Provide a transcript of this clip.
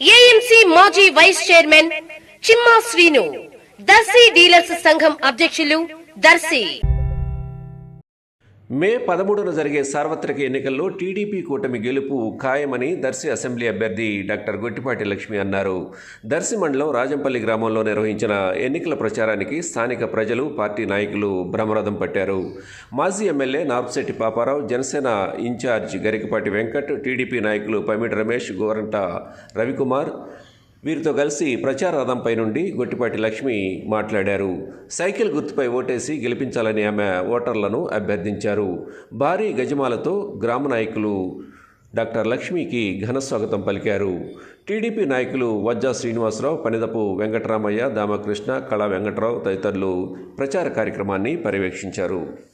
AMC మాజీ vice chairman Chimma Srinu Darsi dealers సంఘం అధ్యక్షులు దర్శి. మే పదమూడున జరిగే సార్వత్రిక ఎన్నికల్లో టీడీపీ కూటమి గెలుపు ఖాయమని దర్శి అసెంబ్లీ అభ్యర్థి డాక్టర్ గొట్టిపాటి లక్ష్మి అన్నారు. దర్శి మండలం రాజంపల్లి గ్రామంలో నిర్వహించిన ఎన్నికల ప్రచారానికి స్థానిక ప్రజలు పార్టీ నాయకులు భ్రమరథం పట్టారు. మాజీ MLA Narpasetti Paparao Janasena incharge Garikapati Venkat TDP నాయకులు పమిటి రమేష్ గోరంట రవికుమార్ వీరితో కలిసి ప్రచార రథంపై నుండి గొట్టిపాటి లక్ష్మి మాట్లాడారు. సైకిల్ గుర్తుపై ఓటేసి గెలిపించాలని ఆమె ఓటర్లను అభ్యర్థించారు. భారీ గజమాలతో గ్రామ నాయకులు డాక్టర్ లక్ష్మికి ఘన స్వాగతం పలికారు. టీడీపీ నాయకులు వజ్జా శ్రీనివాసరావు పనిదపు వెంకటరామయ్య దామకృష్ణ కళా వెంకటరావు తదితరులు ప్రచార కార్యక్రమాన్ని పర్యవేక్షించారు.